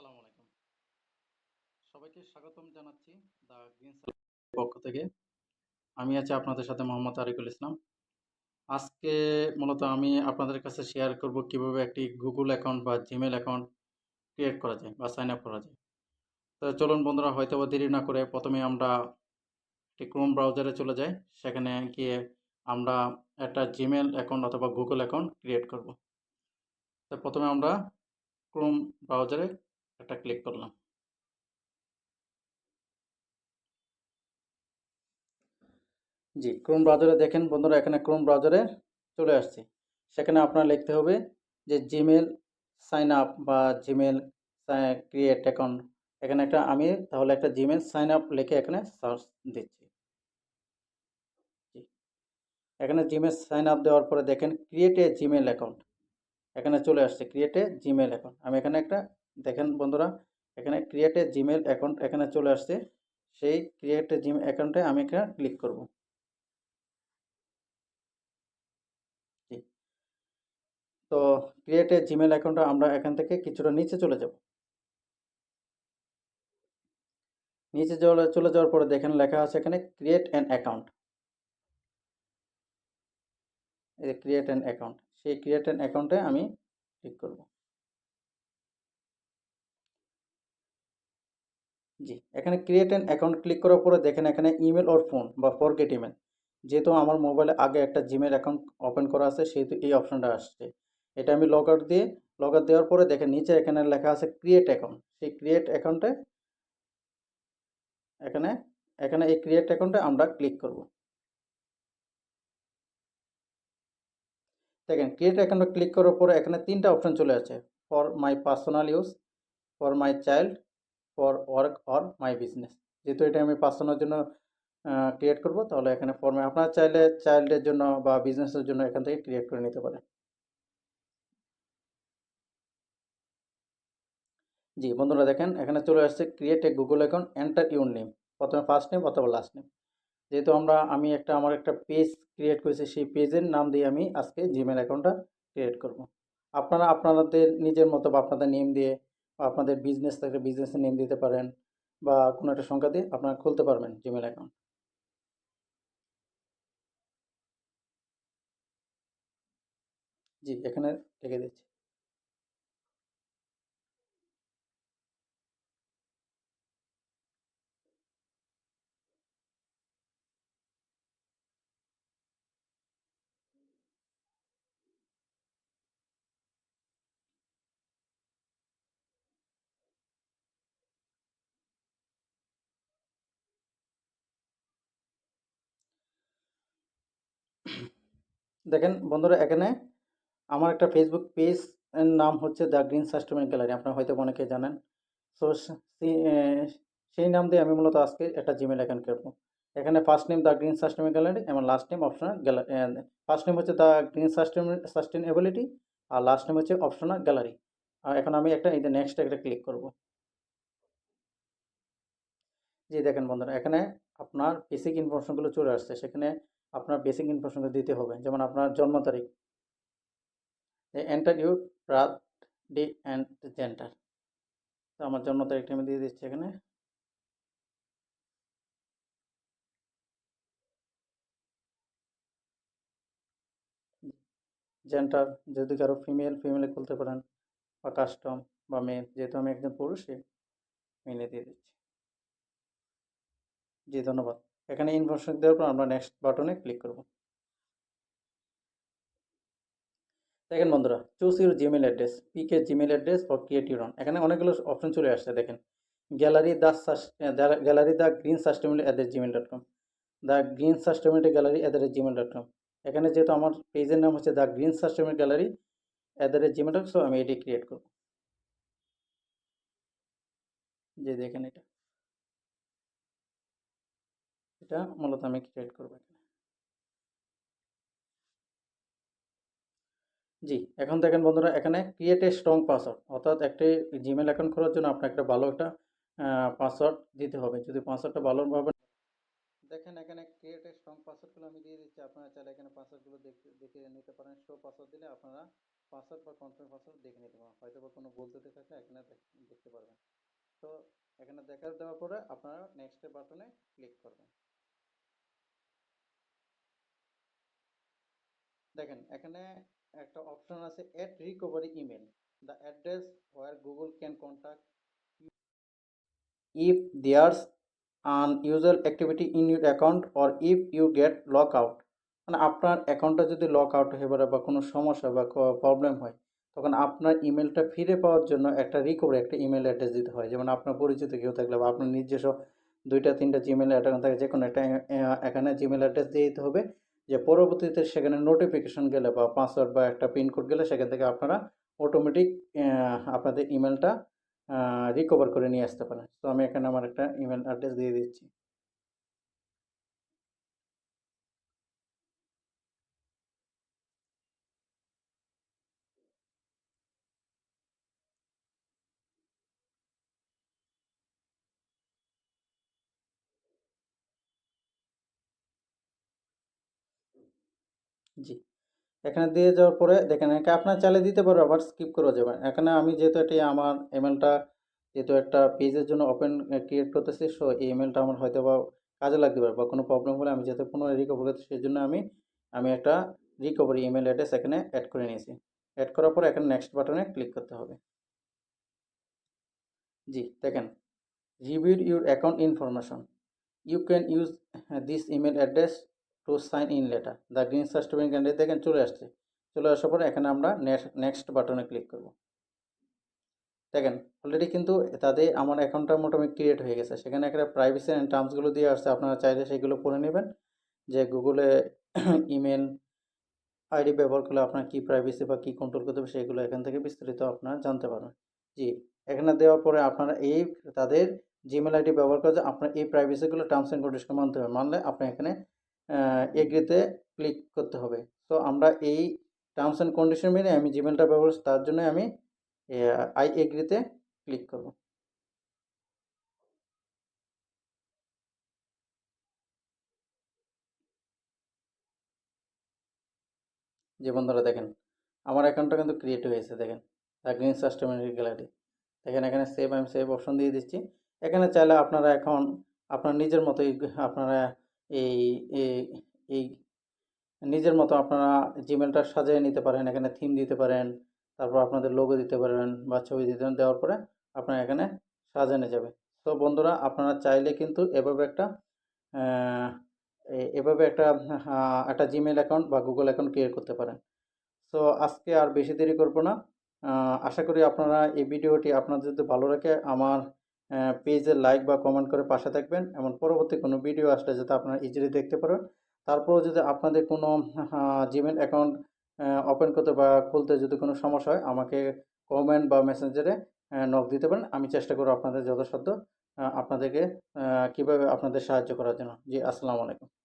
আসসালামু আলাইকুম। সবাইকে স্বাগতম জানাচ্ছি দ্য গ্রিন পক্ষ থেকে। আমি আছি আপনাদের সাথে মোহাম্মদ আরিকুল ইসলাম। আজকে মূলত আমি আপনাদের কাছে শেয়ার করব কীভাবে একটি গুগল অ্যাকাউন্ট বা জিমেল অ্যাকাউন্ট ক্রিয়েট করা যায় বা সাইন আপ করা যায়। তো চলুন বন্ধুরা হয়তো বা দেরি না করে প্রথমে আমরা একটি ক্রোম ব্রাউজারে চলে যাই। সেখানে গিয়ে আমরা একটা জিমেল অ্যাকাউন্ট অথবা গুগল অ্যাকাউন্ট ক্রিয়েট করব। তো প্রথমে আমরা ক্রোম ব্রাউজারে একটা ক্লিক করলাম। জি ক্রোম ব্রাউজারে দেখেন বন্ধুরা, এখানে ক্রোম ব্রাউজারে চলে আসছে। সেখানে আপনার লিখতে হবে যে জিমেল সাইন আপ বা জিমেল ক্রিয়েট অ্যাকাউন্ট এখানে একটা আমি তাহলে একটা জিমেল সাইন আপ লিখে এখানে সার্চ দিচ্ছি। এখানে জিমেল সাইন আপ দেওয়ার পরে দেখেন ক্রিয়েট এ জিমেল অ্যাকাউন্ট এখানে চলে আসছে ক্রিয়েট এ জিমেল অ্যাকাউন্ট আমি এখানে একটা দেখেন বন্ধুরা, এখানে ক্রিয়েট জিমেল অ্যাকাউন্ট এখানে চলে আসছে। সেই ক্রিয়েট এ জিমেল অ্যাকাউন্টে আমি এখানে ক্লিক করব। তো ক্রিয়েট জিমেল অ্যাকাউন্টটা আমরা এখান থেকে কিছুটা নিচে চলে যাব। নিচে চলে চলে যাওয়ার পরে দেখেন লেখা আছে এখানে ক্রিয়েট অ্যান অ্যাকাউন্ট এই ক্রিয়েট অ্যান অ্যাকাউন্ট সেই ক্রিয়েট অ্যান অ্যাকাউন্টে আমি ক্লিক করব। জি, এখানে ক্রিয়েট অ্যান অ্যাকাউন্ট ক্লিক করার পরে দেখেন এখানে ইমেল ওর ফোন বা ফরগেট ইমেল যেহেতু আমার মোবাইলে আগে একটা জিমেল অ্যাকাউন্ট ওপেন করা আছে, সেহেতু এই অপশনটা আসছে। এটা আমি লগ আউট দিয়ে লগ আউট দেওয়ার পরে দেখেন নিচে এখানে লেখা আছে ক্রিয়েট অ্যাকাউন্ট সেই ক্রিয়েট অ্যাকাউন্টে এখানে এখানে এই ক্রিয়েট অ্যাকাউন্টে আমরা ক্লিক করব। দেখেন ক্রিয়েট অ্যাকাউন্টে ক্লিক করার পরে এখানে তিনটা অপশন চলে আসছে। For my personal use for my child for work or my business যেহেতু এটা আমি পার্সোনাল জন্য ক্রিয়েট করব, তাহলে এখানে ফর্মে আপনারা চাইলে চাইল্ডের জন্য বা বিজনেসের জন্য এখান থেকে ক্রিয়েট করে নিতে পারেন। জি, বন্ধুরা দেখেন, এখানে চলে আসছে create a Google account enter your name প্রথমে ফার্স্ট নেম অথবা লাস্ট নেম যেহেতু আমরা, আমি একটা, আমার একটা পেজ ক্রিয়েট করেছি, সেই পেজের নাম দিয়ে আমি আজকে জিমেল অ্যাকাউন্টটা ক্রিয়েট করব। আপনারা, আপনাদের নিজের মতো বা আপনাদের নেম দিয়ে আপনাদের বিজনেস থাকলে বিজনেসের নেম দিতে পারেন বা কোনো একটা সংখ্যা দিয়ে আপনারা খুলতে পারবেন জিমেল অ্যাকাউন্ট জি, এখানে লিখে দিচ্ছি। দেখেন বন্ধুরা, এখানে আমার একটা ফেসবুক পেজ নাম হচ্ছে দ্য গ্রিন সাস্টেমেন্ট গ্যালারি আপনারা হয়তো অনেকে জানেন। সো সেই নাম দিয়ে আমি মূলত আজকে একটা জিমেল অ্যাকাউন্ট করব এখানে first name the green sustainment gallery এবং last name optional gallery first name হচ্ছে দ্য গ্রিন সাস্টেম সাস্টেনেবিলিটি আর লাস্ট নেম হচ্ছে অপশনাল গ্যালারি আর এখন আমি একটা, এই নেক্সট একটা ক্লিক করব। জি, দেখেন বন্ধুরা, এখানে আপনার বেসিক ইনফরমেশনগুলো চলে আসছে। সেখানে আপনার বেসিক ইনফরমেশনগুলো দিতে হবে। যেমন আপনার জন্ম তারিখ। Enter your birthday and gender তো আমার জন্ম তারিখটা আমি দিয়ে দিচ্ছি এখানে। জেন্টার যদি কারও ফিমেল ফিমেলে খুলতে পারেন বা কাস্টম বা মেল যেহেতু আমি একজন পুরুষ মেলে দিয়ে দিচ্ছি। জি, ধন্যবাদ। এখানে ইনফরমেশন দেওয়ার পর আমরা নেক্সট বাটনে ক্লিক করব। দেখেন বন্ধুরা choose your Gmail address pick a Gmail address or create your own এখানে অনেকগুলো অপশন চলে আসছে, দেখেন। Gallery the gallery the green sustainable at the Gmail dot com the green sustainable gallery at the rate Gmail dot com এখানে যেহেতু আমার পেজের নাম হচ্ছে the green sustainable gallery at the rate Gmail dot so আমি এটি create করব। যে দেখেন এটা। এটা মূলত আমি ক্রিয়েট করব জি, এখন দেখেন বন্ধুরা, এখানে ক্রিয়েট এ স্ট্রং পাসওয়ার্ড অর্থাৎ একটি জিমেল অ্যাকাউন্ট খোলার জন্য আপনাকে একটা ভালো একটা পাসওয়ার্ড দিতে হবে। যদি পাসওয়ার্ডটা ভালোভাবে দেখেন, এখানে ক্রিয়েট এ স্ট্রং পাসওয়ার্ডগুলো আমি দিয়ে দিচ্ছি। আপনারা চাইলে এখানে পাসওয়ার্ডগুলো দেখে নিতে পারেন। শো পাসওয়ার্ড দিলে আপনারা পাসওয়ার্ড বা কনফার্ম পাসওয়ার্ড দেখে নিতে পারেন হয়তো বা কোনো ভুল ত্রুটি থাকলে এখানে দেখতে পারবেন। তো এখানে দেখা দেওয়ার পরে আপনারা নেক্সট বাটনে ক্লিক করবেন। দেখেন, এখানে একটা অপশন আছে add recovery email the address where Google can contact if an unusual activity in your account or if you get lock out মানে আপনার অ্যাকাউন্টটা যদি লক আউট হয়ে পড়ে বা কোনো সমস্যা বা প্রবলেম হয়, তখন আপনার ইমেলটা ফিরে পাওয়ার জন্য একটা রিকভারি একটা ইমেল অ্যাড্রেস দিতে হয়। যেমন আপনার পরিচিত কেউ থাকলে বা আপনার নিজস্ব দুইটা, তিনটা জিমেল অ্যাকাউন্ট থাকে যে কোনো একটা এখানে জিমেল অ্যাড্রেস দিয়ে দিতে হবে। যে পরবর্তীতে সেখানে নোটিফিকেশন গেলে বা পাসওয়ার্ড বা একটা পিনকোড গেলে সেখান থেকে আপনারা অটোমেটিক আপনাদের ইমেলটা রিকভার করে নিয়ে আসতে পারেন। তো আমি এখানে আমার একটা ইমেল অ্যাড্রেস দিয়ে দিচ্ছি। জি। এখানে দিয়ে যাওয়ার পরে দেখেন এখানে আপনার চালিয়ে দিতে পারো, আবার স্কিপ করা যাবে এখানে আমি যেহেতু এটি আমার ইমেলটা যেহেতু একটা পেজের জন্য ওপেন ক্রিয়েট করতেছি সো এই ইমেলটা আমার হয়তো বা কাজে লাগতে পারে বা কোনো প্রবলেম হলে আমি যাতে পুনরায় রিকভার করতে সেই জন্য আমি আমি একটা রিকভারি ইমেল অ্যাড্রেস এখানে অ্যাড করে নিয়েছি। অ্যাড করার পরে এখানে নেক্সট বাটনে ক্লিক করতে হবে। জি, দেখেন review your account information you can use this email address to sign in later the green certificate candidate দেখেন চলে আসছে। চলে আসার পরে এখানে আমরা নেক্সট বাটনে ক্লিক করব। দেখেন অলরেডি কিন্তু তাদের আমার অ্যাকাউন্টটা মোটামুটি ক্রিয়েট হয়ে গেছে। সেখানে একটা প্রাইভেসি অ্যান্ড টার্মসগুলো দিয়ে আসছে। আপনারা চাইলে সেগুলো পড়ে নেবেন। যে গুগলে ইমেল আইডি ব্যবহার করলে আপনার কী প্রাইভেসি বা কী কন্ট্রোল করতে হবে সেগুলো এখান থেকে বিস্তারিত আপনারা জানতে পারবেন। জি, এখানে দেওয়ার পরে আপনারা এই তাদের জিমেল আইডি ব্যবহার করে আপনার এই প্রাইভেসিগুলো টার্মস অ্যান্ড কন্ডিশন মানতে হবে। মানলে আপনি এখানে এগ্রিতে ক্লিক করতে হবে। তো আমরা এই টার্মস অ্যান্ড কন্ডিশন মেনে আমি জিমেলটা ব্যবহার তার জন্য আমি আই এগ্রিতে ক্লিক করব। যে বন্ধুরা, দেখেন, আমার অ্যাকাউন্টটা কিন্তু ক্রিয়েট হয়েছে দেখেন। দ্য গ্রিন সাস্টেমের গ্যালারি দেখেন, এখানে সেভ আমি সেভ অপশন দিয়ে দিচ্ছি। এখানে চাইলে আপনারা এখন, আপনার নিজের মতোই, আপনারা এই, এই- নিজের মতো আপনারা জিমেলটা সাজিয়ে নিতে পারেন, এখানে থিম দিতে পারেন, তারপর আপনাদের লোগো দিতে পারেন বা ছবি দিতে পারেন, দেওয়ার পরে আপনারা এখানে সাজানো যাবে। তো বন্ধুরা, আপনারা চাইলে কিন্তু এভাবে একটা এভাবে একটা একটা জিমেল অ্যাকাউন্ট বা গুগল অ্যাকাউন্ট ক্রিয়েট করতে পারেন। তো আজকে আর বেশি দেরি করব না। আশা করি আপনারা এই ভিডিওটি আপনাদের যদি ভালো লাগে, আমার পেজে লাইক বা কমেন্ট করে পাশে থাকবেন। এমন পরবর্তী কোনো ভিডিও আসলে যাতে আপনারা ইজিলি দেখতে পারেন। তারপরেও যদি আপনাদের কোনো জিমেল অ্যাকাউন্ট ওপেন করতে বা খুলতে যদি কোনো সমস্যা হয়, আমাকে কমেন্ট বা মেসেঞ্জারে নক দিতে পারেন। আমি চেষ্টা করব আপনাদের যথাসাধ্য আপনাদেরকে কীভাবে আপনাদের সাহায্য করার জন্য। জি, আসসালামু আলাইকুম।